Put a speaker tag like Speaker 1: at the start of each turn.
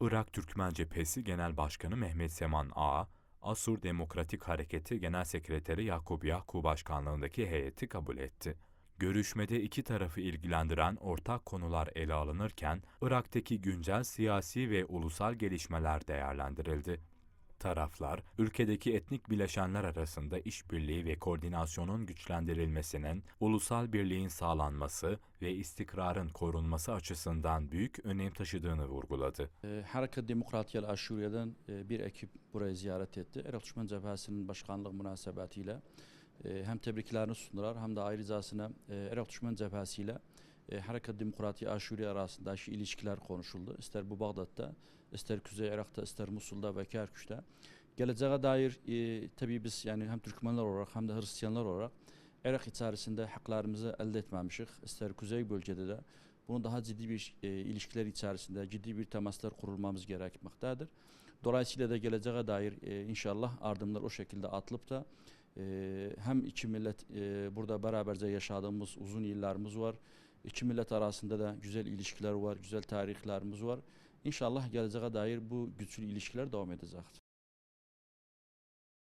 Speaker 1: Irak Türkmen Cephesi Genel Başkanı Mehmet Seman Ağa, Asur Demokratik Hareketi Genel Sekreteri Yakup Yaku başkanlığındaki heyeti kabul etti. Görüşmede iki tarafı ilgilendiren ortak konular ele alınırken, Irak'taki güncel siyasi ve ulusal gelişmeler değerlendirildi. Taraflar, ülkedeki etnik bileşenler arasında işbirliği ve koordinasyonun güçlendirilmesinin, ulusal birliğin sağlanması ve istikrarın korunması açısından büyük önem taşıdığını vurguladı.
Speaker 2: E, Hareket Demokratiyel Aşuriye'den e, bir ekip burayı ziyaret etti. Irak Düşman Cephesi'nin başkanlık münasebetiyle hem tebriklerini sundular hem de ayrıcasına e, Irak Düşman Cephesi ile e, Hareket Demokratiye Aşuriye arasındaki ilişkiler konuşuldu. İster bu Bağdat'ta, ister Kuzey Irak'ta, ister Musul'da ve Kerkük'te. Geleceğe dair e, tabii biz yani hem Türkmenler olarak hem de Hristiyanlar olarak Irak içerisinde haklarımızı elde etmemişik. İster Kuzey bölgede de bunu daha ciddi bir e, ilişkiler içerisinde ciddi bir temaslar kurulmamız gerekmektedir. Dolayısıyla da geleceğe dair e, inşallah ardımlar o şekilde atılıp da e, hem iki millet e, burada beraberce yaşadığımız uzun yıllarımız var. İki millet arasında da güzel ilişkiler var, güzel tarihlerimiz var. İnşallah geleceğe dair bu güçlü ilişkiler devam edecektir.